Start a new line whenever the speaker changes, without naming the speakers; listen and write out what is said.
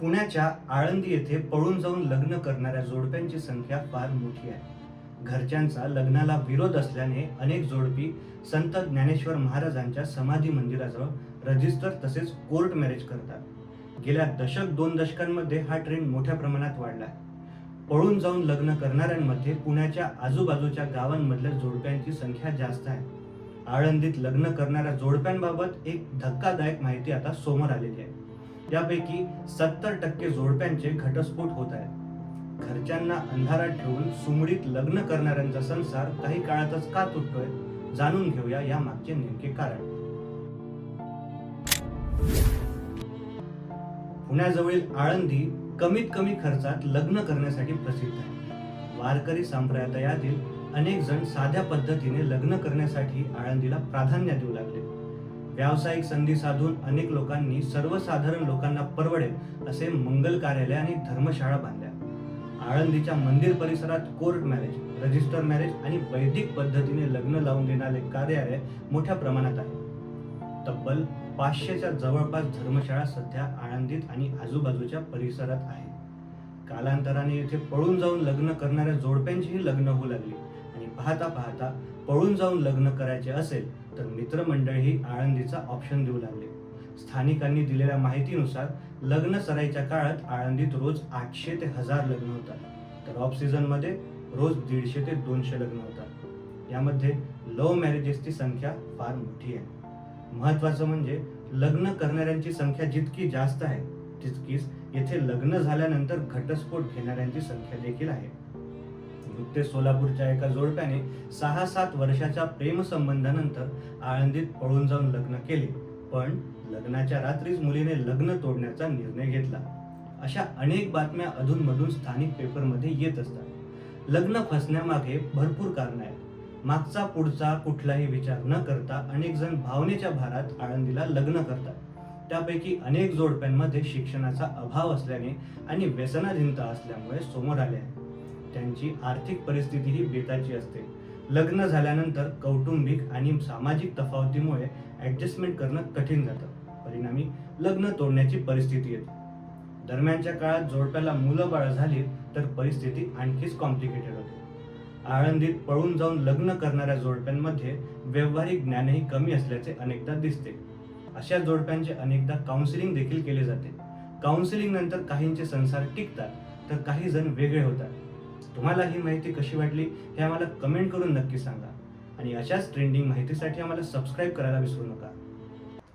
पुण्याच्या आळंदी येथे पळून जाऊन लग्न करणाऱ्या जोडप्यांची संख्या फार मोठी आहे. घरच्यांचा लग्नाला विरोध असल्याने अनेक जोडपी संत ज्ञानेश्वर महाराजांच्या समाधी मंदिराजवळ रजिस्टर तसेच कोर्ट मॅरेज करतात. गेल्या दशक दोन दशकांमध्ये हा ट्रेंड मोठ्या प्रमाणात वाढला आहे. पळून जाऊन लग्न करणाऱ्यांमध्ये पुण्याच्या आजूबाजूच्या गावांमधल्या जोडप्यांची संख्या जास्त आहे. आळंदीत लग्न करणाऱ्या जोडप्यांबाबत एक धक्कादायक माहिती आता समोर आलेली आहे. यापैकी सत्तर टक्के जोडप्यांचे घटस्फोट होत आहेत. घरच्यांना अंधारात ठेवून सुमडीत लग्न करणाऱ्यांचा संसार काही काळातच का तुटतोय जाणून घेऊया या मागचे नेमके कारण. पुण्याजवळील आळंदी कमीत कमी खर्चात लग्न करण्यासाठी प्रसिद्ध आहे. वारकरी संप्रदायातील अनेक जण साध्या पद्धतीने लग्न करण्यासाठी आळंदीला प्राधान्य देऊ लागले. व्यावसायिक संधी साधून अनेक लोकांनी सर्वसाधारण लोकांना परवडेल असे मंगल कार्यालय आणि धर्मशाळा बांधल्या. आळंदीच्या मंदिर परिसरात कोर्ट मॅरेज रजिस्टर मॅरेज आणि वैदिक पद्धतीने लग्न लावून देणारे कार्यालय मोठ्या प्रमाणात आहे. तब्बल पाचशेच्या जवळपास धर्मशाळा सध्या आळंदीत आणि आजूबाजूच्या परिसरात आहे कालांतराने येथे पळून जाऊन लग्न करणाऱ्या जोडप्यांचीही लग्न होऊ लागली. पाहता पाहता पळून जाऊन लग्न करायचे असेल तर मित्रमंडळही आळंदीचा ऑप्शन देऊ लागले. स्थानिकांनी दिलेल्या माहितीनुसार लग्न सराईच्या काळात आळंदीत रोज आठशे ते हजार लग्न होतात. तर ऑफ सीझनमध्ये रोज दीडशे ते दोनशे लग्न होतात. यामध्ये लव्ह मॅरेजेसची संख्या फार मोठी आहे. महत्वाचं म्हणजे लग्न करणाऱ्यांची संख्या जितकी जास्त आहे तितकीच येथे लग्न झाल्यानंतर घटस्फोट घेणाऱ्यांची संख्या देखील आहे. नुकतेच सोलापूरच्या एका जोडप्याने सहा सात वर्षाच्या प्रेमसंबंधानंतर आळंदीत पळून जाऊन लग्न केले. पण लग्नाच्या रात्रीच मुलीने लग्न तोडण्याचा निर्णय घेतला. अशा अनेक बातम्या अधूनमधून स्थानिक पेपरमध्ये येत असतात. लग्न फसण्यामागे भरपूर कारण आहेत. मागचा पुढचा कुठलाही विचार न करता अनेक जण भावनेच्या भारात आळंदीला लग्न करतात. त्यापैकी अनेक जोडप्यांमध्ये शिक्षणाचा अभाव असल्याने आणि व्यसनाधीनता असल्यामुळे समोर आले आहे त्यांची आर्थिक परिस्थितीही बेताची असते. लग्न झाल्यानंतर कौटुंबिक आणि सामाजिक तफावतीमुळे ऍडजस्टमेंट करणं कठीण जातं. परिणामी लग्न तोडण्याची परिस्थिती येते. दरम्यानच्या काळात जोडप्याला मुलं बाळ झाली तर परिस्थिती आणखीच कॉम्प्लिकेटेड होते. आळंदीत पळून जाऊन लग्न करणाऱ्या जोडप्यांमध्ये व्यवहारिक ज्ञानही कमी असल्याचे अनेकदा दिसते. अशा जोडप्यांचे अनेकदा काउन्सिलिंग देखील केले जाते. काउन्सिलिंग नंतर काहींचे संसार टिकतात तर काही जण वेगळे होतात. तुम्हाला ही माहिती कशी वाटली हे आम्हाला कमेंट करून नक्की सांगा. आणि अशाच ट्रेंडिंग माहितीसाठी आम्हाला सबस्क्राईब करायला विसरू नका.